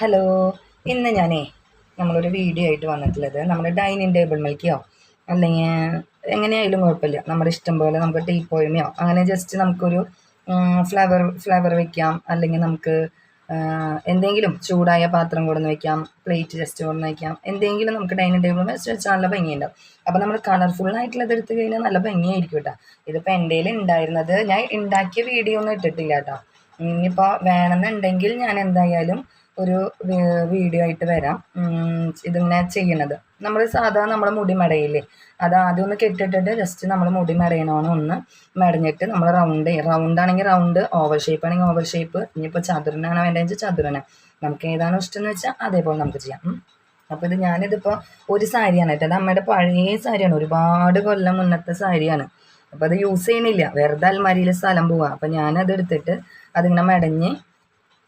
Hello ഇന്ന് ഞാനേ നമ്മളൊരു വീഡിയോ ആയിട്ട് വന്നിട്ടുള്ളത് നമ്മുടെ ഡൈനിങ് ടേബിൾ മിൽക്കിയോ അല്ലെങ്കിൽ എങ്ങനെയായാലും കുഴപ്പമില്ല. നമ്മുടെ ഇഷ്ടം പോലെ നമുക്ക് ടീ പോയിമയോ? അങ്ങനെ ജസ്റ്റ് നമുക്കൊരു ഫ്ലവർ ഫ്ലവർ വെക്കാം. അല്ലെങ്കിൽ നമുക്ക് എന്തെങ്കിലും ചൂടായ പാത്രം കൊടുന്ന് വെക്കാം. പ്ലേറ്റ് ജസ്റ്റ് കൊടുന്ന് വെക്കാം. എന്തെങ്കിലും നമുക്ക് ഡൈനിങ് ടേബിൾ വെച്ച് വെച്ചാൽ നല്ല ഭംഗിയുണ്ടാവും. അപ്പോൾ നമ്മൾ കളർഫുൾ ആയിട്ടുള്ളത് എടുത്തു കഴിഞ്ഞാൽ നല്ല ഭംഗിയായിരിക്കും കേട്ടോ ഇതിപ്പോൾ എന്റെ ഉണ്ടായിരുന്നത് ഞാൻ ഉണ്ടാക്കിയ വീഡിയോ ഒന്നും ഇട്ടിട്ടില്ല കേട്ടോ ഇനിയിപ്പോൾ വേണമെന്നുണ്ടെങ്കിൽ ഞാൻ എന്തായാലും ഒരു വീഡിയോ ആയിട്ട് വരാം. ഇതിങ്ങനെ ചെയ്യണത്. നമ്മൾ സാധാ നമ്മൾ മുടി മടയില്ലേ? അത് ആദ്യം ഒന്ന് കെട്ടിട്ടിട്ട് ജസ്റ്റ് നമ്മൾ മുടി മടയണമെന്ന് ഒന്ന് മടഞ്ഞിട്ട് നമ്മൾ റൗണ്ട് റൗണ്ട് ആണെങ്കിൽ റൗണ്ട് ഓവർ ഷേപ്പ് ആണെങ്കിൽ ഓവർ ഷേപ്പ് ഇനിയിപ്പോൾ ചതുരനാണ് വേണ്ടതെന്ന് വെച്ചാൽ ചതുരന്. നമുക്ക് ഏതാണോ ഇഷ്ടം എന്ന് വെച്ചാൽ അതേപോലെ നമുക്ക് ചെയ്യാം. അപ്പോൾ ഇത് ഞാനിതിപ്പോൾ ഒരു സാരിയാണ്. കേട്ടോ അമ്മയുടെ പഴയ സാരിയാണ്. ഒരുപാട് കൊല്ലം മുന്നത്തെ സാരിയാണ്. അപ്പോൾ അത് യൂസ് ചെയ്യണില്ല വെറുതെ അൽമാരിയിൽ സ്ഥലം പോവാം. അപ്പോൾ ഞാനത് എടുത്തിട്ട് അതിങ്ങനെ മടഞ്ഞ്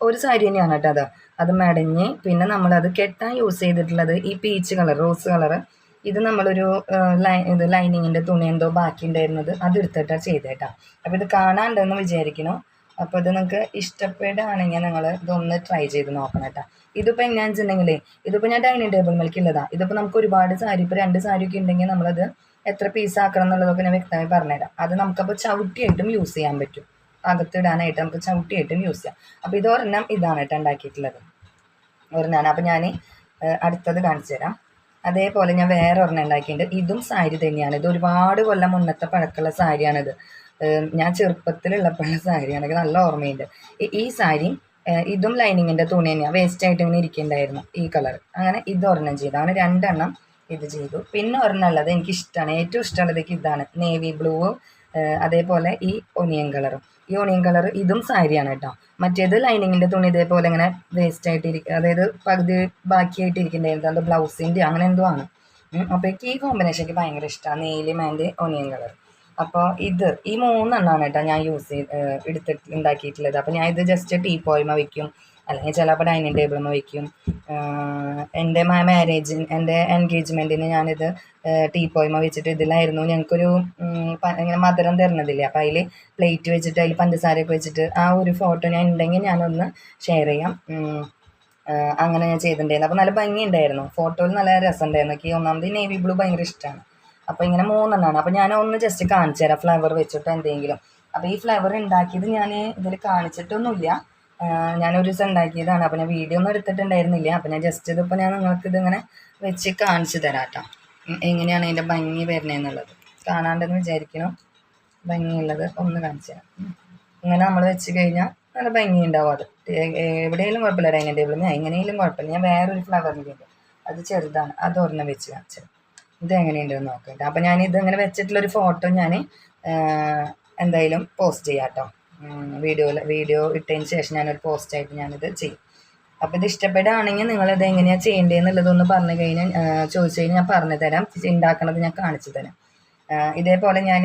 ഒരു സാരി തന്നെയാണ് കേട്ടോ അത്. അത് മെടഞ്ഞ് പിന്നെ നമ്മളത് കെട്ടാൻ യൂസ് ചെയ്തിട്ടുള്ളത് ഈ പീച്ച് കളർ റോസ് കളർ ഇത് നമ്മളൊരു ലൈ ഇത് ലൈനിങ്ങിന്റെ തുണി എന്തോ ബാക്കി ഉണ്ടായിരുന്നത് അത് എടുത്തിട്ടാണ് ചെയ്തേട്ടാ. അപ്പോൾ ഇത് കാണാണ്ടെന്ന് വിചാരിക്കുന്നു. അപ്പോൾ ഇത് നിങ്ങൾക്ക് ഇഷ്ടപ്പെടുകയാണെങ്കിൽ നിങ്ങൾ ഇതൊന്ന് ട്രൈ ചെയ്ത് നോക്കണം കേട്ടോ ഇതിപ്പോൾ എങ്ങനെയാണെന്ന് വെച്ചിട്ടുണ്ടെങ്കിൽ ഇതിപ്പോൾ ഞാൻ ഡൈനിങ് ടേബിൾ മേൽക്കുള്ളതാണ് ഇതിപ്പോൾ നമുക്ക് ഒരുപാട് സാരി ഇപ്പോൾ രണ്ട് സാരി ഒക്കെ ഉണ്ടെങ്കിൽ നമ്മളത് എത്ര പീസ് ആക്കണം എന്നുള്ളതൊക്കെ ഞാൻ വ്യക്തമായി പറഞ്ഞുതരാം. അത് നമുക്കപ്പോൾ ചവിട്ടിയായിട്ടും യൂസ് ചെയ്യാൻ പറ്റും. അകത്തിടാനായിട്ട് നമുക്ക് ചവിട്ടിയായിട്ടും യൂസ് ചെയ്യാം. അപ്പോൾ ഇതൊരെണ്ണം ഇതാണ് കേട്ടോ ഉണ്ടാക്കിയിട്ടുള്ളത്. ഒരെണ്ണമാണ് അപ്പോൾ ഞാൻ അടുത്തത് കാണിച്ചു തരാം. അതേപോലെ ഞാൻ വേറെ ഒരെണ്ണം ഉണ്ടാക്കിയിട്ടുണ്ട്. ഇതും സാരി തന്നെയാണ്. ഇത് ഒരുപാട് കൊല്ലം മുന്നത്തെ പഴക്കമുള്ള സാരിയാണിത്. ഞാൻ ചെറുപ്പത്തിലുള്ളപ്പോഴുള്ള സാരിയാണ്. എനിക്ക് നല്ല ഓർമ്മയുണ്ട്. ഈ- സാരിയും സാരി ഇതും ലൈനിങ്ങിന്റെ തുണി തന്നെയാണ് വേസ്റ്റ് ആയിട്ട് ഇങ്ങനെ ഇരിക്കുന്നുണ്ടായിരുന്നു ഈ കളർ. അങ്ങനെ ഇത് ഒരെണ്ണം ചെയ്തു. അങ്ങനെ രണ്ടെണ്ണം ഇത് ചെയ്തു. പിന്നെ ഒരെണ്ണം ഉള്ളത് എനിക്ക് ഇഷ്ടമാണ് ഏറ്റവും ഇഷ്ടമുള്ളത് ഇതാണ്. നേവി ബ്ലൂവും അതേപോലെ ഈ ഒനിയൻ കളറും ഈ ഒനിയൻ കളർ ഇതും സാരിയാണ് കേട്ടോ. മറ്റേത് ലൈനിങ്ങിന്റെ തുണി ഇതേപോലെ ഇങ്ങനെ വേസ്റ്റ് ആയിട്ട് ഇരിക്കുക അതായത് പകുതി ബാക്കിയായിട്ട് ഇരിക്കുന്നുണ്ടായിരുന്നു അത് ബ്ലൗസിന്റെ അങ്ങനെ എന്തോ ആണ്. അപ്പോൾ എനിക്ക് ഈ കോമ്പിനേഷൻ എനിക്ക് ഭയങ്കര ഇഷ്ടമാണ് നീലിം ആൻഡ് ഒനിയൻ കളർ അപ്പോൾ ഇത് ഈ മൂന്നെണ്ണമാണ് കേട്ടോ ഞാൻ യൂസ് ചെയ്ത് എടുത്തിട്ട് ഉണ്ടാക്കിയിട്ടുള്ളത്. അപ്പോൾ ഞാൻ ഇത് ജസ്റ്റ് ടീ പോയ്മ വെക്കും. അല്ലെങ്കിൽ ചിലപ്പോൾ ഡൈനിങ് ടേബിളുമ്മ വെക്കും വയ്ക്കും. എന്റെ മാരേജിന് എന്റെ എൻഗേജ്മെന്റിന് ഞാനിത് ടീ പോയ്മ വെച്ചിട്ട് ഇതിലായിരുന്നു. ഞങ്ങൾക്കൊരു ഇങ്ങനെ മധുരം തരുന്നതില്ലേ? അപ്പോൾ അതിൽ പ്ലേറ്റ് വെച്ചിട്ട് അതിൽ പഞ്ചസാരയൊക്കെ വെച്ചിട്ട് ആ ഒരു ഫോട്ടോ ഞാൻ ഉണ്ടെങ്കിൽ ഞാനൊന്ന് ഷെയർ ചെയ്യാം. അങ്ങനെ ഞാൻ ചെയ്തിട്ടുണ്ടായിരുന്നു. അപ്പോൾ നല്ല ഭംഗി ഉണ്ടായിരുന്നു ഫോട്ടോയിൽ നല്ല രസം ഉണ്ടായിരുന്നു എനിക്ക് ഒന്നാമത് നേവി ബ്ലൂ ഭയങ്കര ഇഷ്ടമാണ്. അപ്പോൾ ഇങ്ങനെ മൂന്നെണ്ണമാണ് അപ്പോൾ ഞാൻ ഒന്ന് ജസ്റ്റ് കാണിച്ചു തരാം ഫ്ലവർ വെച്ചിട്ട് എന്തെങ്കിലും. അപ്പോൾ ഈ ഫ്ലവർ ഉണ്ടാക്കിയത് ഞാൻ ഇതിൽ കാണിച്ചിട്ടൊന്നുമില്ല. ഞാനൊരു ദിവസം ഉണ്ടാക്കിയതാണ്. അപ്പോൾ ഞാൻ വീഡിയോ ഒന്നും എടുത്തിട്ടുണ്ടായിരുന്നില്ല. അപ്പോൾ ഞാൻ ജസ്റ്റ് ഇതിപ്പോൾ ഞാൻ നിങ്ങൾക്ക് ഇതിങ്ങനെ വെച്ച് കാണിച്ചു തരാം കേട്ടോ. എങ്ങനെയാണ് അതിന്റെ ഭംഗി വരുന്നതെന്നുള്ളത് കാണാണ്ടെന്ന് വിചാരിക്കണം. ഭംഗിയുള്ളത് ഒന്ന് കാണിച്ചു തരാം. ഇങ്ങനെ നമ്മൾ വെച്ച് കഴിഞ്ഞാൽ നല്ല ഭംഗി ഉണ്ടാവും അത് എവിടെയെങ്കിലും കുഴപ്പമില്ല. ഡൈനിങ് ടേബിളിൽ ഞാൻ എങ്ങനെയെങ്കിലും കുഴപ്പമില്ല. ഞാൻ വേറൊരു ഫ്ലവറിന്റെ അത് ചെറുതാണ്. അത് ഒരെണ്ണം വെച്ച് കാണിച്ചത് ഇത് എങ്ങനെയുണ്ടെന്ന് ഞാൻ ഇത് ഇങ്ങനെ വെച്ചിട്ടുള്ളൊരു ഫോട്ടോ ഞാൻ എന്തായാലും പോസ്റ്റ് ചെയ്യാം കേട്ടോ. വീഡിയോയിൽ വീഡിയോ ഇട്ടതിന് ശേഷം ഞാനൊരു പോസ്റ്റായിട്ട് ഞാനിത് ചെയ്യും. അപ്പോൾ ഇത് ഇഷ്ടപ്പെടുകയാണെങ്കിൽ നിങ്ങളിത് എങ്ങനെയാണ് ചെയ്യേണ്ടതെന്നുള്ളതൊന്ന് പറഞ്ഞു കഴിഞ്ഞാൽ ചോദിച്ചു കഴിഞ്ഞാൽ ഞാൻ പറഞ്ഞു തരാം. ഉണ്ടാക്കണത് ഞാൻ കാണിച്ചു തരാം. ഇതേപോലെ ഞാൻ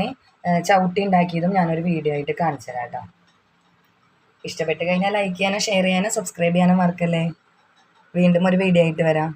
ചവിട്ടി ഉണ്ടാക്കിയതും ഞാനൊരു വീഡിയോ ആയിട്ട് കാണിച്ചു തരാം കേട്ടോ ഇഷ്ടപ്പെട്ട് കഴിഞ്ഞാൽ ലൈക്ക് ചെയ്യാനും ഷെയർ ചെയ്യാനും സബ്സ്ക്രൈബ് ചെയ്യാനും മറക്കല്ലേ? വീണ്ടും ഒരു വീഡിയോ ആയിട്ട് വരാം.